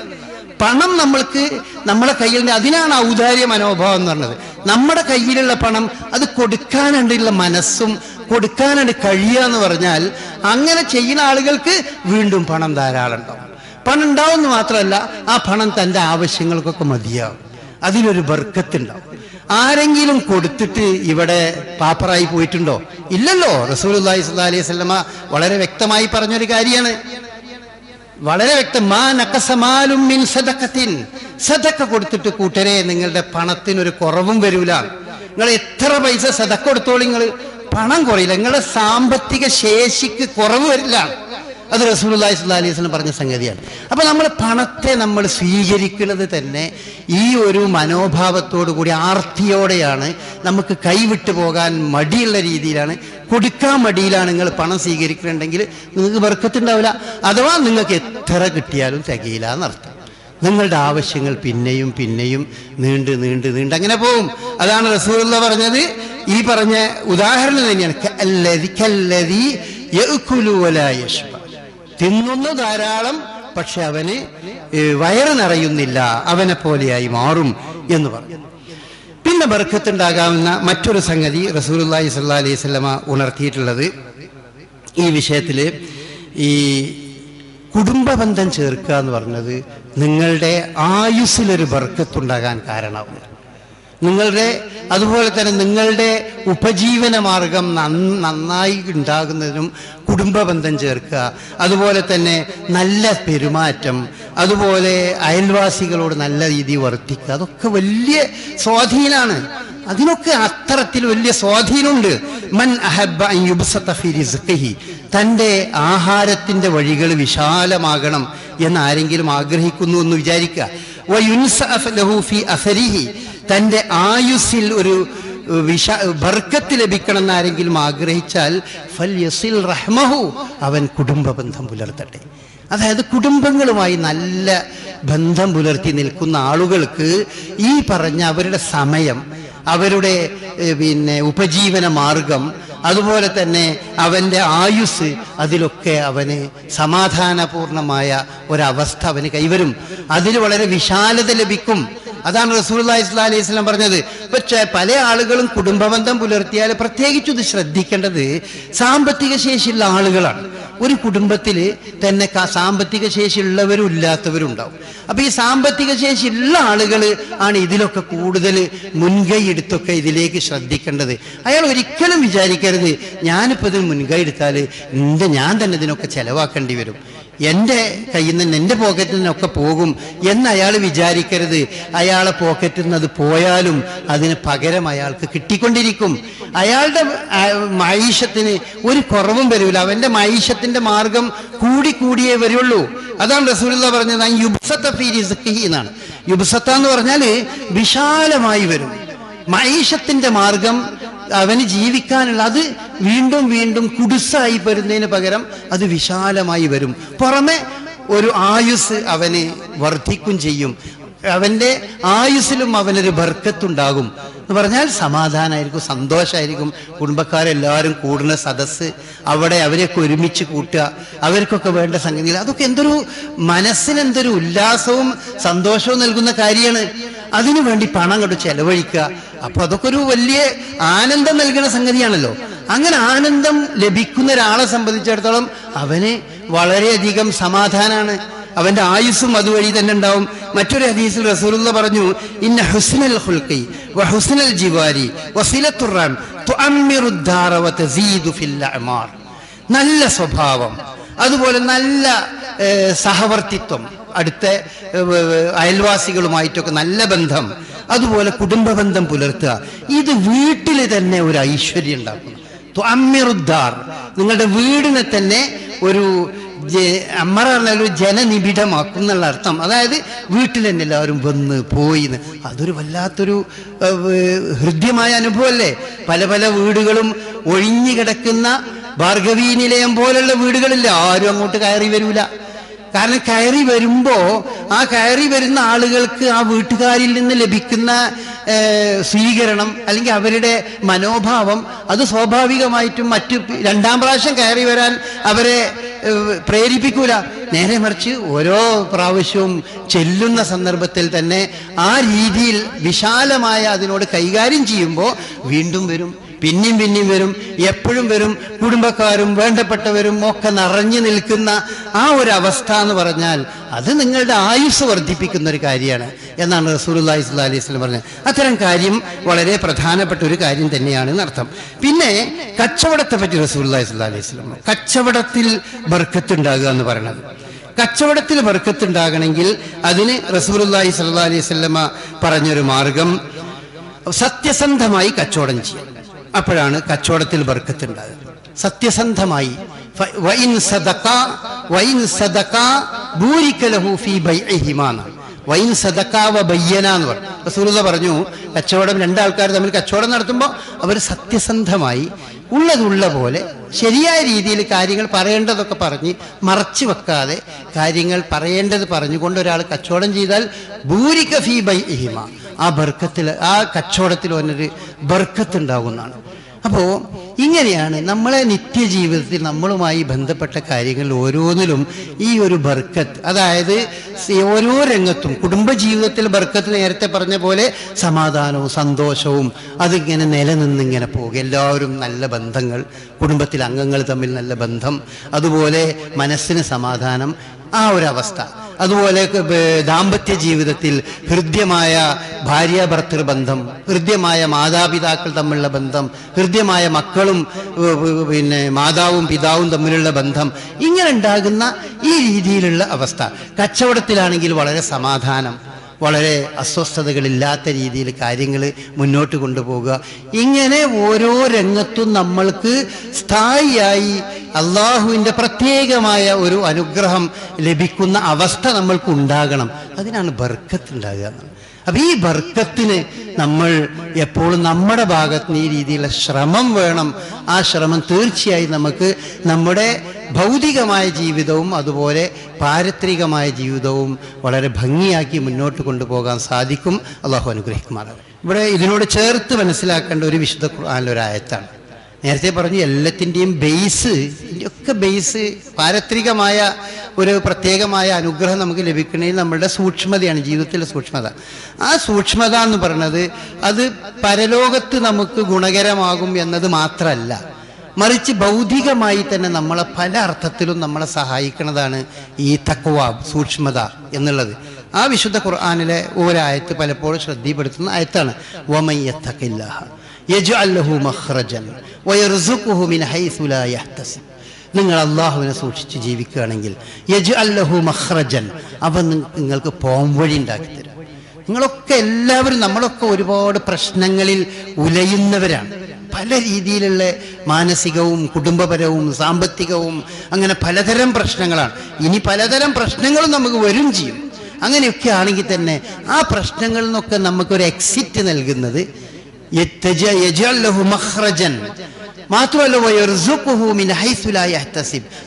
പണം നമ്മൾക്ക് നമ്മളെ കയ്യിൽ അതിനാണ് ഔദാര്യ മനോഭാവം എന്ന് പറഞ്ഞത്. നമ്മുടെ കയ്യിലുള്ള പണം അത് കൊടുക്കാനുള്ള മനസ്സും കൊടുക്കാനുണ്ട് കഴിയുക എന്ന് പറഞ്ഞാൽ അങ്ങനെ ചെയ്യുന്ന ആളുകൾക്ക് വീണ്ടും പണം ധാരാളം ഉണ്ടാവും. പണം ഉണ്ടാവും എന്ന് മാത്രമല്ല ആ പണം തന്റെ ആവശ്യങ്ങൾക്കൊക്കെ മതിയാവും. അതിലൊരു ബർക്കത്തുണ്ടാവും. ആരെങ്കിലും കൊടുത്തിട്ട് ഇവിടെ പാപ്പറായി പോയിട്ടുണ്ടോ? ഇല്ലല്ലോ. റസൂലുള്ളാഹി സ്വല്ലല്ലാഹി അലൈഹി വസല്ലമ വളരെ വ്യക്തമായി പറഞ്ഞൊരു കാര്യമാണ്. വളരെ വ്യക്തം. മാ നക്കസമാലും മിൻ സദക്കത്തിൻ സദക്ക കൊടുത്തിട്ട് കൂട്ടരെ നിങ്ങളുടെ പണത്തിനൊരു കുറവും വരൂല. നിങ്ങൾ എത്ര പൈസ സദക്ക കൊടുത്തോളൂ നിങ്ങൾ? പണം കുറയില്ല. നിങ്ങളുടെ സാമ്പത്തിക ശേഷിക്ക് കുറവ് വരില്ല. അത് റസൂലുള്ളാഹി സ്വല്ലല്ലാഹി അലൈഹി വസല്ലം പറഞ്ഞ സംഗതിയാണ്. അപ്പോൾ നമ്മൾ പണത്തെ നമ്മൾ സ്വീകരിക്കുന്നത് തന്നെ ഈ ഒരു മനോഭാവത്തോടു കൂടി ആർത്തിയോടെയാണ് നമുക്ക് കൈവിട്ടു പോകാൻ മടിയുള്ള രീതിയിലാണ്. കൊടുക്കാൻ മടിയിലാണ് നിങ്ങൾ പണം സ്വീകരിക്കുന്നുണ്ടെങ്കിൽ നിങ്ങൾക്ക് വർക്കത്തുണ്ടാവില്ല അഥവാ നിങ്ങൾക്ക് എത്ര കിട്ടിയാലും തികയില്ല എന്നർത്ഥം. നിങ്ങളുടെ ആവശ്യങ്ങൾ പിന്നെയും പിന്നെയും നീണ്ട് നീണ്ട് നീണ്ട് അങ്ങനെ പോവും. അതാണ് റസൂലുള്ള പറഞ്ഞത്. ഈ പറഞ്ഞ ഉദാഹരണം തന്നെയാണ്. കല്ലതി കല്ലതി യഅ്കുലു വലാ. തിന്നുന്നു ധാരാളം പക്ഷെ അവന് വയറ് നിറയുന്നില്ല. അവനെ പോലെയായി മാറും എന്ന് പറഞ്ഞു. പിന്നെ ബർക്കത്തുണ്ടാകാവുന്ന മറ്റൊരു സംഗതി റസൂലുള്ളാഹി സ്വല്ലല്ലാഹി അലൈഹി വസല്ലമ ഉണർത്തിയിട്ടുള്ളത് ഈ വിഷയത്തിൽ ഈ കുടുംബബന്ധം ചേർക്കുക എന്ന് പറഞ്ഞത് നിങ്ങളുടെ ആയുസ്സിലൊരു ബർക്കത്തുണ്ടാകാൻ കാരണമാവും നിങ്ങളുടെ അതുപോലെ തന്നെ നിങ്ങളുടെ ഉപജീവന മാർഗം നന്ന- നന്നായി ഉണ്ടാകുന്നതിനും കുടുംബ ബന്ധം ചേർക്കുക. അതുപോലെ തന്നെ നല്ല പെരുമാറ്റം അതുപോലെ അയൽവാസികളോട് നല്ല രീതിയിൽ വർത്തിക്കുക. അതൊക്കെ വലിയ സ്വാധീനമാണ് അതിനൊക്കെ അത്തരത്തിൽ വലിയ സ്വാധീനമുണ്ട്. മൻ റിസ്ഖിഹി. തന്റെ ആഹാരത്തിന്റെ വഴികൾ വിശാലമാകണം എന്ന് ആരെങ്കിലും ആഗ്രഹിക്കുന്നു എന്ന് വിചാരിക്കുക. തന്റെ ആയുസ്സിൽ ഒരു വിഷ ബർക്കത്ത് ലഭിക്കണം എന്നാരെങ്കിലും ആഗ്രഹിച്ചാൽ ഫൽ യസിൽ റഹ്മഹു. അവൻ കുടുംബ ബന്ധം പുലർത്തട്ടെ. അതായത് കുടുംബങ്ങളുമായി നല്ല ബന്ധം പുലർത്തി നിൽക്കുന്ന ആളുകൾക്ക് ഈ പറഞ്ഞ അവരുടെ സമയം അവരുടെ പിന്നെ ഉപജീവന മാർഗം അതുപോലെ തന്നെ അവന്റെ ആയുസ് അതിലൊക്കെ അവന് സമാധാനപൂർണമായ ഒരവസ്ഥ അവന് കൈവരും. അതിൽ വളരെ വിശാലത ലഭിക്കും. അതാണ് റസൂലുള്ളാഹി സ്വല്ലല്ലാഹി അലൈഹി വസല്ലം പറഞ്ഞത്. പക്ഷേ പല ആളുകളും കുടുംബബന്ധം പുലർത്തിയാൽ പ്രത്യേകിച്ച് ഇത് ശ്രദ്ധിക്കേണ്ടത് സാമ്പത്തിക ശേഷിയുള്ള ആളുകളാണ്. ഒരു കുടുംബത്തിൽ തന്നെ സാമ്പത്തിക ശേഷി ഉള്ളവരും ഇല്ലാത്തവരും ഉണ്ടാവും. അപ്പൊ ഈ സാമ്പത്തിക ശേഷി ഉള്ള ആളുകൾ ആണ് ഇതിലൊക്കെ കൂടുതൽ മുൻകൈ എടുത്തൊക്കെ ഇതിലേക്ക് ശ്രദ്ധിക്കേണ്ടത്. അയാൾ ഒരിക്കലും വിചാരിക്കരുത് ഞാനിപ്പോൾ ഇതിന് മുൻകൈ എടുത്താൽ എന്റെ ഞാൻ തന്നെ ഇതിനൊക്കെ ചെലവാക്കേണ്ടി വരും. എന്റെ കയ്യിൽ നിന്ന് എന്റെ പോക്കറ്റിൽ നിന്നൊക്കെ പോകും എന്ന് അയാൾ വിചാരിക്കരുത്. അയാളെ പോക്കറ്റിൽ നിന്ന് അത് പോയാലും അതിന് പകരം അയാൾക്ക് കിട്ടിക്കൊണ്ടിരിക്കും. അയാളുടെ മൈഷത്തിന് ഒരു കുറവും വരില്ല. അവന്റെ മൈഷത്തിന്റെ മാർഗം കൂടി കൂടിയേ വരുള്ളൂ. അതാണ് റസൂലുള്ള പറഞ്ഞത് "അൻ യുബ്സത്ത ഫീ റിസ്ഖിഹി" എന്നാണ്. യുബ്സത്ത എന്ന് പറഞ്ഞാൽ വിശാലമായി വരും. മൈഷത്തിന്റെ മാർഗം അവന് ജീവിക്കാനുള്ള അത് വീണ്ടും വീണ്ടും കുടുസായി വരുന്നതിന് പകരം അത് വിശാലമായി വരും. പുറമെ ഒരു ആയുസ് അവന് വർദ്ധിക്കും ചെയ്യും. അവന്റെ ആയുസ്സിലും അവനൊരു ബർക്കത്തുണ്ടാകും. എന്ന് പറഞ്ഞാൽ സമാധാനമായിരിക്കും സന്തോഷമായിരിക്കും കുടുംബക്കാരെല്ലാവരും കൂടുന്ന സദസ്സ് അവിടെ അവരെയൊക്കെ ഒരുമിച്ച് കൂട്ടുക അവർക്കൊക്കെ വേണ്ട സംഗതികൾ. അതൊക്കെ എന്തൊരു മനസ്സിനെന്തൊരു ഉല്ലാസവും സന്തോഷവും നൽകുന്ന കാര്യമാണ്. അതിനുവേണ്ടി പണം അങ്ങോട്ട് ചെലവഴിക്കുക. അപ്പൊ അതൊക്കെ ഒരു വലിയ ആനന്ദം നൽകുന്ന സംഗതിയാണല്ലോ. അങ്ങനെ ആനന്ദം ലഭിക്കുന്ന ഒരാളെ സംബന്ധിച്ചിടത്തോളം അവന് വളരെയധികം സമാധാനാണ്. അവന്റെ ആയുസ്സും അതുവഴി തന്നെ ഉണ്ടാവും. മറ്റൊരു ഹദീസിൽ റസൂലുള്ള പറഞ്ഞു ഇന്ന ഹുസ്നൽ ഹുൽക്കി വ ഹുസ്നൽ ജിവാരി നല്ല സ്വഭാവം. അതുപോലെ നല്ല സഹവർത്തിത്വം. അടുത്ത അയൽവാസികളുമായിട്ടൊക്കെ നല്ല ബന്ധം. അതുപോലെ കുടുംബ ബന്ധം പുലർത്തുക. ഇത് വീട്ടിൽ തന്നെ ഒരു ഐശ്വര്യം ഉണ്ടാക്കുന്നു. അമ്മിറുദ്ദാർ. നിങ്ങളുടെ വീടിനെ തന്നെ ഒരു അമ്മറ ഒരു ജനനിബിഡമാക്കും എന്നുള്ള അർത്ഥം. അതായത് വീട്ടിൽ തന്നെ എല്ലാവരും വന്ന് പോയി അതൊരു വല്ലാത്തൊരു ഹൃദ്യമായ അനുഭവമല്ലേ? പല പല വീടുകളും ഒഴിഞ്ഞു കിടക്കുന്ന ഭാർഗവീ നിലയം പോലുള്ള വീടുകളില്ല ആരും അങ്ങോട്ട് കയറി വരൂല. കാരണം കയറി വരുമ്പോ ആ കയറി വരുന്ന ആളുകൾക്ക് ആ വീട്ടുകാരിൽ നിന്ന് ലഭിക്കുന്ന സ്വീകരണം അല്ലെങ്കിൽ അവരുടെ മനോഭാവം അത് സ്വാഭാവികമായിട്ടും മറ്റു രണ്ടാം പ്രാവശ്യം കയറി വരാൻ അവരെ പ്രേരിപ്പിക്കൂല. നേരെ മറിച്ച് ഓരോ പ്രാവശ്യവും ചെല്ലുന്ന സന്ദർഭത്തിൽ തന്നെ ആ രീതിയിൽ വിശാലമായ അതിനോട് കൈകാര്യം ചെയ്യുമ്പോൾ വീണ്ടും വരും. പിന്നെയും പിന്നെയും വരും എപ്പോഴും വരും. കുടുംബക്കാരും വേണ്ടപ്പെട്ടവരും ഒക്കെ നിറഞ്ഞു നിൽക്കുന്ന ആ ഒരു അവസ്ഥ എന്ന് പറഞ്ഞാൽ അത് നിങ്ങളുടെ ആയുസ് വർദ്ധിപ്പിക്കുന്ന ഒരു കാര്യമാണ് എന്നാണ് റസൂലുള്ളാഹി സ്വല്ലല്ലാഹി അലൈഹി വസല്ലം പറഞ്ഞത്. അത്തരം കാര്യം വളരെ പ്രധാനപ്പെട്ട ഒരു കാര്യം തന്നെയാണ് എന്നർത്ഥം. പിന്നെ കച്ചവടത്തെ പറ്റി റസൂലുള്ളാഹി സ്വല്ലല്ലാഹി അലൈഹി വസല്ലം കച്ചവടത്തിൽ ബർക്കത്തുണ്ടാകുക എന്ന് പറയുന്നത് കച്ചവടത്തിൽ വർക്കത്തുണ്ടാകണമെങ്കിൽ അതിന് റസൂലുള്ളാഹി സ്വല്ലല്ലാഹി അലൈഹി വസല്ലമ പറഞ്ഞൊരു മാർഗം സത്യസന്ധമായി കച്ചവടം ചെയ്യും അപ്പോഴാണ് കച്ചവടത്തിൽ ബർക്കത്ത് ഉണ്ടാകുക സത്യസന്ധമായി. വൈൻ സദക്കാവ ബയ്യന എന്ന് പറഞ്ഞു റസൂലുള്ള പറഞ്ഞു കച്ചവടം രണ്ടാൾക്കാർ തമ്മിൽ കച്ചവടം നടത്തുമ്പോൾ അവർ സത്യസന്ധമായി ഉള്ളതുള്ള പോലെ ശരിയായ രീതിയിൽ കാര്യങ്ങൾ പറയേണ്ടതൊക്കെ പറഞ്ഞ് മറച്ചു വെക്കാതെ കാര്യങ്ങൾ പറയേണ്ടത് പറഞ്ഞുകൊണ്ട് ഒരാൾ കച്ചവടം ചെയ്താൽ ഭൂരിക ഫീ ബൈ ഇഹിമ ആ ബർക്കത്തിൽ ആ കച്ചവടത്തിൽ അവനൊരു ബർക്കത്ത് ഉണ്ടാകുന്നതാണ് അപ്പോൾ ഇങ്ങനെയാണ് നമ്മളെ നിത്യജീവിതത്തിൽ നമ്മളുമായി ബന്ധപ്പെട്ട കാര്യങ്ങളിൽ ഓരോന്നിലും ഈ ഒരു ബർക്കത്ത് അതായത് ഓരോ രംഗത്തും കുടുംബജീവിതത്തിൽ ബർക്കത്ത് നേരത്തെ പറഞ്ഞ പോലെ സമാധാനവും സന്തോഷവും അതിങ്ങനെ നിലനിന്നിങ്ങനെ പോകും. എല്ലാവരും നല്ല ബന്ധങ്ങൾ കുടുംബത്തിലെ അംഗങ്ങൾ തമ്മിൽ നല്ല ബന്ധം അതുപോലെ മനസ്സിന് സമാധാനം ആ ഒരവസ്ഥ അതുപോലെ ദാമ്പത്യ ജീവിതത്തിൽ ഹൃദ്യമായ ഭാര്യ ബന്ധം ഹൃദ്യമായ മാതാപിതാക്കൾ തമ്മിലുള്ള ബന്ധം ഹൃദ്യമായ മക്കളും പിന്നെ മാതാവും പിതാവും തമ്മിലുള്ള ബന്ധം ഇങ്ങനെ ഉണ്ടാകുന്ന ഈ രീതിയിലുള്ള അവസ്ഥ. കച്ചവടത്തിലാണെങ്കിൽ വളരെ സമാധാനം. വളരെ അസ്വസ്ഥതകളില്ലാത്ത രീതിയിൽ കാര്യങ്ങൾ മുന്നോട്ട് കൊണ്ടുപോകുക ഇങ്ങനെ ഓരോ രംഗത്തും നമ്മൾക്ക് സ്ഥായിയായി അള്ളാഹുവിന്റെ പ്രത്യേകമായ ഒരു അനുഗ്രഹം ലഭിക്കുന്ന അവസ്ഥ നമ്മൾക്ക് ഉണ്ടാകണം. അതിനാണ് ബർക്കത്ത് ഉണ്ടാകുക അപ്പം ഈ ബർക്കത്തിന് നമ്മൾ എപ്പോഴും നമ്മുടെ ഭാഗത്ത് ഈ രീതിയിലുള്ള ശ്രമം വേണം. ആ ശ്രമം തീർച്ചയായും നമുക്ക് നമ്മുടെ ഭൗതികമായ ജീവിതവും അതുപോലെ പാരത്രികമായ ജീവിതവും വളരെ ഭംഗിയാക്കി മുന്നോട്ട് കൊണ്ടുപോകാൻ സാധിക്കും. അള്ളാഹു അനുഗ്രഹിക്കുമാറാണ് ഇവിടെ ഇതിനോട് ചേർത്ത് മനസ്സിലാക്കേണ്ട ഒരു വിശുദ്ധ ഖുർആനിലൊരായത്താണ് നേരത്തെ പറഞ്ഞു എല്ലാത്തിന്റെയും ബേസ് ഒക്കെ ബേസ് പാരത്രികമായ ഒരു പ്രത്യേകമായ അനുഗ്രഹം നമുക്ക് ലഭിക്കണമെങ്കിൽ നമ്മളുടെ സൂക്ഷ്മതയാണ് ജീവിതത്തിലെ സൂക്ഷ്മത. ആ സൂക്ഷ്മത എന്ന് പറയുന്നത് അത് പരലോകത്ത് നമുക്ക് ഗുണകരമാകും എന്നത് മാത്രമല്ല മറിച്ച് ഭൗതികമായി തന്നെ നമ്മളെ പല അർത്ഥത്തിലും നമ്മളെ സഹായിക്കുന്നതാണ് ഈ തക്വ സൂക്ഷ്മത എന്നുള്ളത്. ആ വിശുദ്ധ ഖുർആാനിലെ ഒരായത്ത് പലപ്പോഴും ശ്രദ്ധപ്പെടുത്തുന്ന ആയത്താണ് വമയ്യത്തക്കില്ലാഹ യജു അല്ലഹു മഖ്റജൻ. നിങ്ങൾ അള്ളാഹുവിനെ സൂക്ഷിച്ച് ജീവിക്കുകയാണെങ്കിൽ യജ് അല്ലഹു മഹ്റജൻ അവൻ നിങ്ങൾക്ക് പോംവഴി ഉണ്ടാക്കി തരാം നിങ്ങളൊക്കെ എല്ലാവരും നമ്മളൊക്കെ ഒരുപാട് പ്രശ്നങ്ങളിൽ ഉലയുന്നവരാണ്. പല രീതിയിലുള്ള മാനസികവും കുടുംബപരവും സാമ്പത്തികവും അങ്ങനെ പലതരം പ്രശ്നങ്ങളാണ്. ഇനി പലതരം പ്രശ്നങ്ങളും നമുക്ക് വരും ചെയ്യും. അങ്ങനെയൊക്കെ ആണെങ്കിൽ തന്നെ ആ പ്രശ്നങ്ങളിൽ നിന്നൊക്കെ നമുക്കൊരു എക്സിറ്റ് നൽകുന്നത് മഖ്റജൻ. മാത്രമല്ല.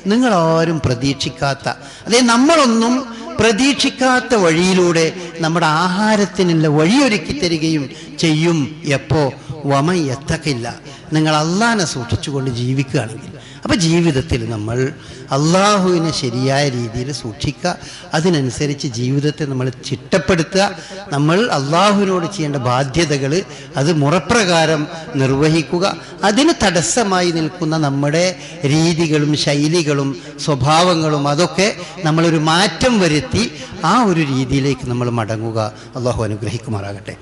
നിങ്ങൾ ആരും പ്രതീക്ഷിക്കാത്ത അതെ നമ്മളൊന്നും പ്രതീക്ഷിക്കാത്ത വഴിയിലൂടെ നമ്മുടെ ആഹാരത്തിനുള്ള വഴിയൊരുക്കി തരികയും ചെയ്യും എപ്പോ വമ എത്തക്കില്ല നിങ്ങൾ അള്ളാനെ സൂക്ഷിച്ചുകൊണ്ട് ജീവിക്കുകയാണെങ്കിൽ അപ്പൊ ജീവിതത്തിൽ നമ്മൾ അള്ളാഹുവിനെ ശരിയായ രീതിയിൽ സൂക്ഷിക്കുക. അതിനനുസരിച്ച് ജീവിതത്തെ നമ്മൾ ചിട്ടപ്പെടുത്തുക. നമ്മൾ അള്ളാഹുവിനോട് ചെയ്യേണ്ട ബാധ്യതകൾ അത് മുറപ്രകാരം നിർവഹിക്കുക. അതിന് തടസ്സമായി നിൽക്കുന്ന നമ്മുടെ രീതികളും ശൈലികളും സ്വഭാവങ്ങളും അതൊക്കെ നമ്മളൊരു മാറ്റം വരുത്തി ആ ഒരു രീതിയിലേക്ക് നമ്മൾ മടങ്ങുക. അള്ളാഹു അനുഗ്രഹിക്കുമാറാകട്ടെ.